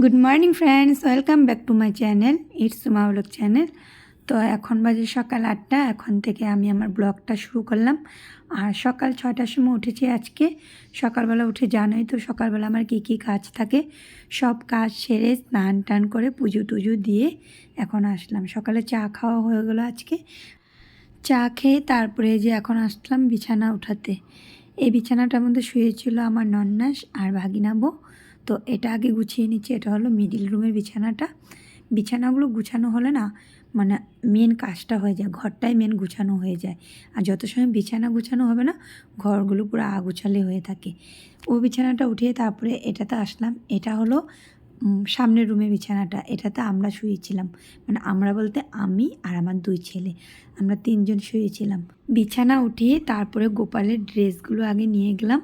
Good morning friends welcome back to my channel it's blog channel তো এখন বাজে সকাল আটটা। এখন থেকে আমি আমার ব্লগটা শুরু করলাম। আর সকাল ছটার সময় উঠেছি আজকে। সকালবেলা উঠে জানোই তো সকালবেলা আমার কী কী কাজ থাকে। সব কাজ সেরে স্নান টান করে পুজো টুজো দিয়ে এখন আসলাম। সকালে চা খাওয়া হয়ে গেলো আজকে। চা খেয়ে তারপরে যে এখন আসলাম বিছানা উঠাতে। এই বিছানাটার মধ্যে শুয়েছিল আমার নন্নাস আর ভাগিনাবো তো এটা আগে গুছিয়ে নিচ্ছি, এটা হলো মিডিল রুমের বিছানাটা। বিছানাগুলো গুছানো হলে না মানে মেন কাজটা হয়ে যায়, ঘরটাই মেন গুছানো হয়ে যায়। আর যত সময় বিছানা গুছানো হবে না, ঘরগুলো পুরো আগুছালে হয়ে থাকে। ও বিছানাটা উঠিয়ে তারপরে এটাতে আসলাম, এটা হলো সামনের রুমের বিছানাটা, এটাতে আমরা শুয়েছিলাম। মানে আমরা বলতে আমি আর আমার দুই ছেলে, আমরা তিনজন শুয়েছিলাম। বিছানা উঠিয়ে তারপরে গোপালের ড্রেসগুলো আগে নিয়ে গেলাম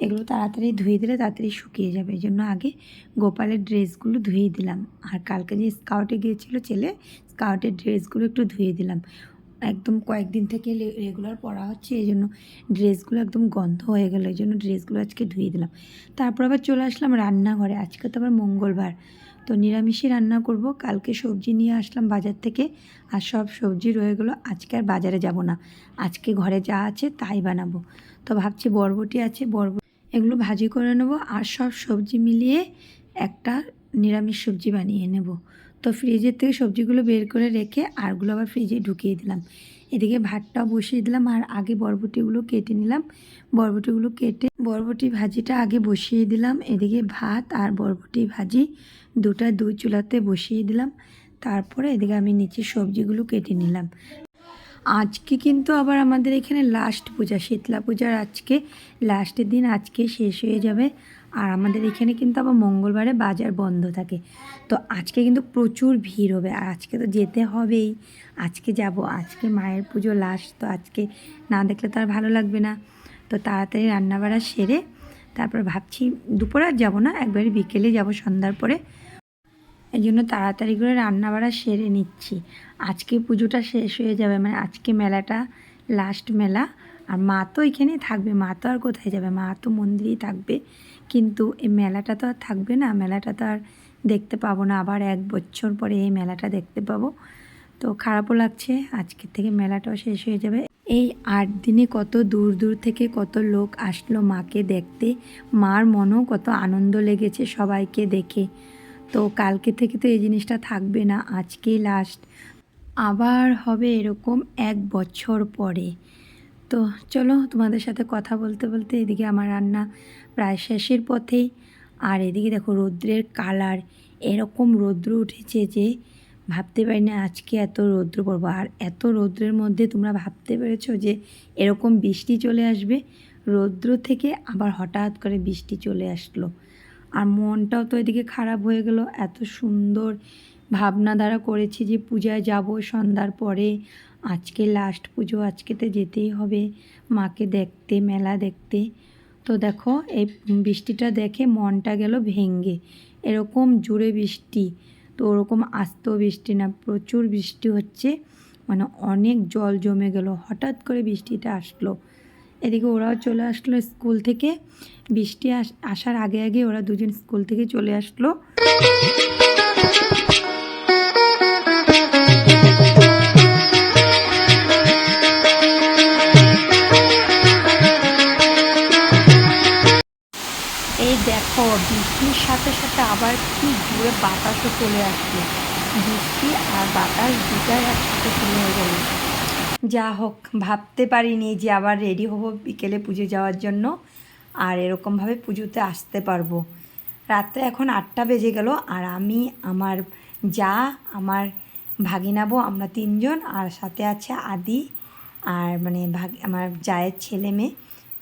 এগুলো তাড়াতাড়ি ধুয়ে দিলে তাড়াতাড়ি শুকিয়ে যাবে। এই জন্য আগে গোপালের ড্রেসগুলো ধুয়ে দিলাম। আর কালকে যে স্কাউটে গিয়েছিল ছেলে, স্কাউটের ড্রেসগুলো একটু ধুয়ে দিলাম। একদম কয়েকদিন থেকে রেগুলার পরা হচ্ছে, এই জন্য ড্রেসগুলো একদম গন্ধ হয়ে গেলো। এই জন্য ড্রেসগুলো আজকে ধুয়ে দিলাম। তারপর আবার চলে আসলাম রান্নাঘরে। আজকে তো আবার মঙ্গলবার। তো নিরামিষই রান্না করব। কালকে সবজি নিয়ে আসলাম বাজার থেকে। আর সব সবজি রয়ে গেলো। আজকে আর বাজারে যাব না। আজকে ঘরে যা আছে তাই বানাবো। তো ভাবছি বরবটি আছে বরবটি এগুলো ভাজি করে নেব আর সব সবজি মিলিয়ে একটা নিরামিষ সবজি বানিয়ে নেব। তো ফ্রিজের থেকে সবজিগুলো বের করে রেখে আরগুলো আবার ফ্রিজে ঢুকিয়ে দিলাম। এদিকে ভাতটাও বসিয়ে দিলাম আর আগে বরবটিগুলো কেটে নিলাম। বরবটিগুলো কেটে বরবটি ভাজিটা আগে বসিয়ে দিলাম। এদিকে ভাত আর বরবটি ভাজি দুটা দুই চুলাতে বসিয়ে দিলাম। তারপরে এদিকে আমি নিচে সবজিগুলো কেটে নিলাম। আজকে কিন্তু আবার আমাদের এখানে লাস্ট পূজা, শীতলা পূজার আজকে। লাস্টের দিন আজকে শেষ হয়ে যাবে। আর আমাদের এখানে কিন্তু আবার মঙ্গলবারে বাজার বন্ধ থাকে। তো আজকে কিন্তু প্রচুর ভিড় হবে। আর আজকে তো যেতে হবেই। আজকে যাব। আজকে মায়ের পুজো লাস্ট তো আজকে না দেখলে তো আর ভালো লাগবে না। তো তাড়াতাড়ি রান্নাবাড়া সেরে তারপর ভাবছি দুপুরে আর যাব না। একবারে বিকেলে যাব সন্ধ্যার পরে। এই জন্য তাড়াতাড়ি করে রান্না রান্নাবাড়া সেরে নিচ্ছি। আজকে পুজোটা শেষ হয়ে যাবে মানে আজকে মেলাটা লাস্ট মেলা। আর মা তো এখানেই থাকবে, মা তো আর কোথায় যাবে? মা তো মন্দিরেই থাকবে। কিন্তু এই মেলাটা তো আর থাকবে না, মেলাটা তো আর দেখতে পাবো না। আবার এক বছর পরে এই মেলাটা দেখতে পাবো। তো খারাপও লাগছে আজকের থেকে মেলাটাও শেষ হয়ে যাবে। এই আট দিনে কত দূর দূর থেকে কত লোক আসলো মাকে দেখতে, মার মনও কত আনন্দ লেগেছে সবাইকে দেখে। তো কালকে থেকে তো এই জিনিসটা থাকবে না আজকেই লাস্ট আবার হবে এরকম এক বছর পরে। তো চলো তোমাদের সাথে কথা বলতে বলতে এদিকে আমার রান্না প্রায় শেষের পথেই আর এদিকে দেখো রৌদ্রের কালার এরকম রৌদ্র উঠেছে যে ভাবতে পারি না আজকে এত রৌদ্র পড়ব। আর এত রৌদ্রের মধ্যে তোমরা ভাবতে পেরেছ যে এরকম বৃষ্টি চলে আসবে? রৌদ্র থেকে আবার হঠাৎ করে বৃষ্টি চলে আসলো। আর মনটাও তো এদিকে খারাপ হয়ে গেল। এত সুন্দর ভাবনা দ্বারা করেছি যে পূজায় যাব সন্ধ্যার পরে। আজকে লাস্ট পুজো আজকে তো যেতেই হবে মাকে দেখতে, মেলা দেখতে। তো দেখো, এই বৃষ্টিটা দেখে মনটা গেল ভেঙ্গে। এরকম জোরে বৃষ্টি, তো ওরকম আস্ত বৃষ্টি না, প্রচুর বৃষ্টি হচ্ছে। মানে অনেক জল জমে গেল। হঠাৎ করে বৃষ্টিটা আসলো। এদিকে ওরাও চলে আসলো স্কুল থেকে। বৃষ্টি আস- আসার আগে আগে ওরা দুজন স্কুল থেকে চলে আসলো। এই দেখো, বৃষ্টির সাথে সাথে আবার কি জোরে বাতাসও চলে আসলো। বৃষ্টি আর বাতাস দুটাই একসাথে শুরু হয়ে গেল। যা হোক, ভাবতে পারিনি যে আবার রেডি হব বিকেলে পুজো যাওয়ার জন্য। আর এরকমভাবে পুজোতে আসতে পারব। রাত্রে এখন আটটা বেজে গেল আর আমি, আমার যা, আমার ভাগিনাবো আমরা তিনজন আর সাথে আছে আদি আর মানে ভাগ, আমার জায়ের ছেলে মেয়ে।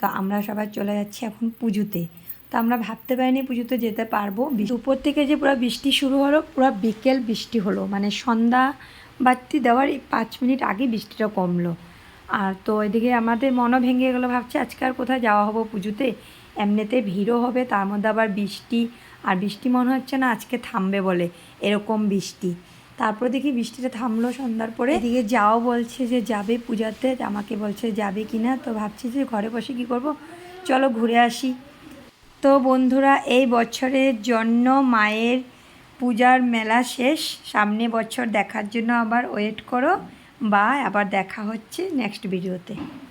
তো আমরা সবাই চলে যাচ্ছি এখন পুজোতে। তো আমরা ভাবতে পারিনি পুজোতে যেতে পারব। দুপুর থেকে যে পুরো বৃষ্টি শুরু হলো, পুরো বিকেল বৃষ্টি হলো। মানে সন্ধ্যা বাতি দেওয়ার এই পাঁচ মিনিট আগে বৃষ্টিটা কমলো। আর তো এদিকে আমাদের মনও ভেঙে গেলো, ভাবছি আজকে আর কোথায় যাওয়া হব পুজোতে। এমনিতে ভিড়ও হবে, তার মধ্যে আবার বৃষ্টি। আর বৃষ্টি মনে হচ্ছে না আজকে থামবে বলে, এরকম বৃষ্টি। তারপর দেখি বৃষ্টিটা থামলো সন্ধ্যার পরে। এদিকে যাও বলছে যে যাবে পূজাতে, আমাকে বলছে যাবে কি না, তো ভাবছি যে ঘরে বসে কি করব। চলো ঘুরে আসি। তো বন্ধুরা, এই বছরের জন্য মায়ের পূজার মেলা শেষ। সামনে বছর দেখার জন্য আবার ওয়েট করো। বা আবার দেখা হচ্ছে নেক্সট ভিডিওতে